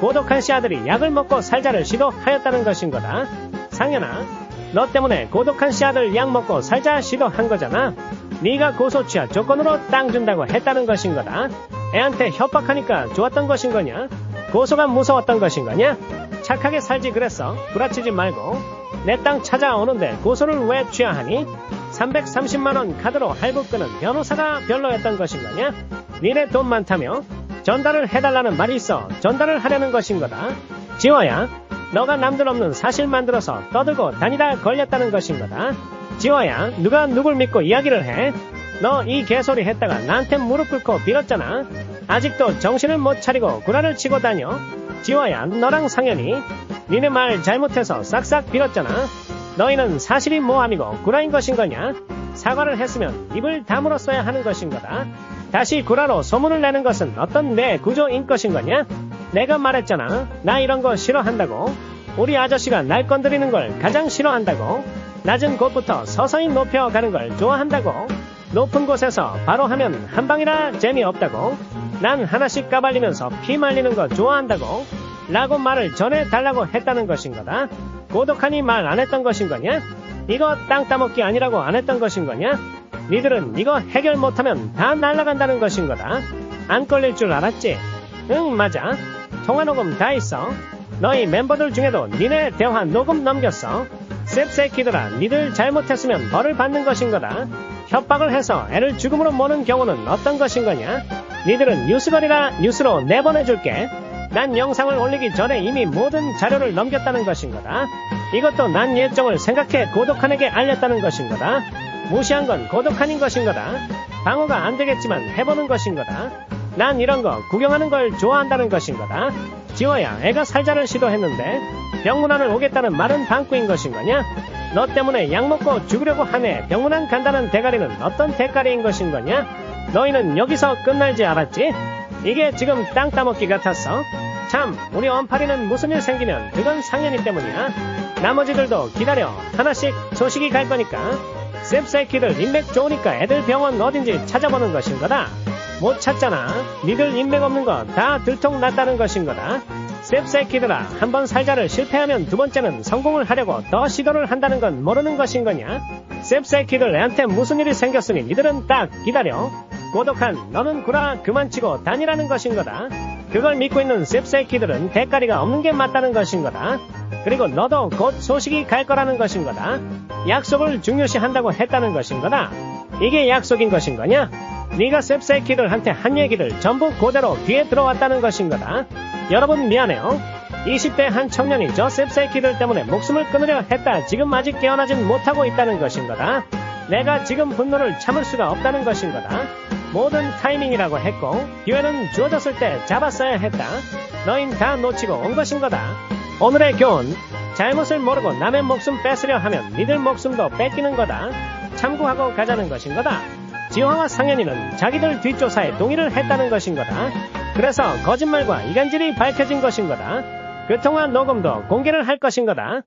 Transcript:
고독한 씨 아들이 약을 먹고 살자를 시도하였다는 것인 거다. 상현아, 너 때문에 고독한 씨 아들 약 먹고 살자 시도한 거잖아. 네가 고소 취하 조건으로 땅 준다고 했다는 것인 거다. 애한테 협박하니까 좋았던 것인 거냐? 고소가 무서웠던 것인 거냐? 착하게 살지 그랬어. 구라치지 말고. 내 땅 찾아오는데 고소를 왜 취하하니? 330만원 카드로 할부 끄는 변호사가 별로였던 것인 거냐? 니네 돈 많다며? 전달을 해달라는 말이 있어 전달을 하려는 것인 거다. 지호야, 너가 남들 없는 사실 만들어서 떠들고 다니다 걸렸다는 것인 거다. 지호야, 누가 누굴 믿고 이야기를 해? 너 이 개소리 했다가 나한테 무릎 꿇고 빌었잖아. 아직도 정신을 못 차리고 구라를 치고 다녀. 지호야, 너랑 상현이 니네 말 잘못해서 싹싹 빌었잖아. 너희는 사실이 모함이고 구라인 것인 거냐? 사과를 했으면 입을 다물었어야 하는 것인 거다. 다시 구라로 소문을 내는 것은 어떤 내 구조인 것인 거냐? 내가 말했잖아. 나 이런 거 싫어한다고. 우리 아저씨가 날 건드리는 걸 가장 싫어한다고. 낮은 곳부터 서서히 높여가는 걸 좋아한다고. 높은 곳에서 바로 하면 한 방이라 재미없다고. 난 하나씩 까발리면서 피 말리는 거 좋아한다고. 라고 말을 전해달라고 했다는 것인 거다. 고독하니 말 안 했던 것인 거냐? 이거 땅 따먹기 아니라고 안 했던 것인 거냐? 니들은 이거 해결 못하면 다 날아간다는 것인 거다. 안 걸릴 줄 알았지? 응, 맞아. 통화 녹음 다 있어. 너희 멤버들 중에도 니네 대화 녹음 넘겼어. 셉새끼들아, 니들 잘못했으면 벌을 받는 것인 거다. 협박을 해서 애를 죽음으로 모는 경우는 어떤 것인 거냐? 니들은 뉴스거리라 뉴스로 내보내줄게. 난 영상을 올리기 전에 이미 모든 자료를 넘겼다는 것인 거다. 이것도 난 예정을 생각해 고독한에게 알렸다는 것인 거다. 무시한 건 고독한인 것인 거다. 방어가 안 되겠지만 해보는 것인 거다. 난 이런 거 구경하는 걸 좋아한다는 것인 거다. 지호야, 애가 살자를 시도했는데 병문안을 오겠다는 말은 방구인 것인 거냐? 너 때문에 약 먹고 죽으려고 하네. 병문안 간다는 대가리는 어떤 대가리인 것인 거냐? 너희는 여기서 끝날지 알았지? 이게 지금 땅 따먹기 같았어. 참, 우리 원파리는 무슨 일 생기면 그건 상현이 때문이야. 나머지들도 기다려. 하나씩 소식이 갈 거니까. 셉새끼들 인맥 좋으니까 애들 병원 어딘지 찾아보는 것인 거다. 못 찾잖아. 니들 인맥 없는 거 다 들통났다는 것인 거다. 셉새끼들아, 한번 살자를 실패하면 두 번째는 성공을 하려고 더 시도를 한다는 건 모르는 것인 거냐? 셉새끼들 애한테 무슨 일이 생겼으니 니들은 딱 기다려. 고독한 너는 구라 그만 치고 다니라는 것인 거다. 그걸 믿고 있는 셉새끼들은 대가리가 없는 게 맞다는 것인 거다. 그리고 너도 곧 소식이 갈 거라는 것인 거다. 약속을 중요시 한다고 했다는 것인 거다. 이게 약속인 것인 거냐? 네가 셉새끼들한테 한 얘기를 전부 그대로 귀에 들어왔다는 것인 거다. 여러분 미안해요. 20대 한 청년이 저 셉새끼들 때문에 목숨을 끊으려 했다. 지금 아직 깨어나진 못하고 있다는 것인 거다. 내가 지금 분노를 참을 수가 없다는 것인 거다. 모든 타이밍이라고 했고 기회는 주어졌을 때 잡았어야 했다. 너흰 다 놓치고 온 것인 거다. 오늘의 교훈 잘못을 모르고 남의 목숨 뺏으려 하면 니들 목숨도 뺏기는 거다. 참고하고 가자는 것인 거다. 지화와 상현이는 자기들 뒷조사에 동의를 했다는 것인 거다. 그래서 거짓말과 이간질이 밝혀진 것인 거다. 그 통화 녹음도 공개를 할 것인 거다.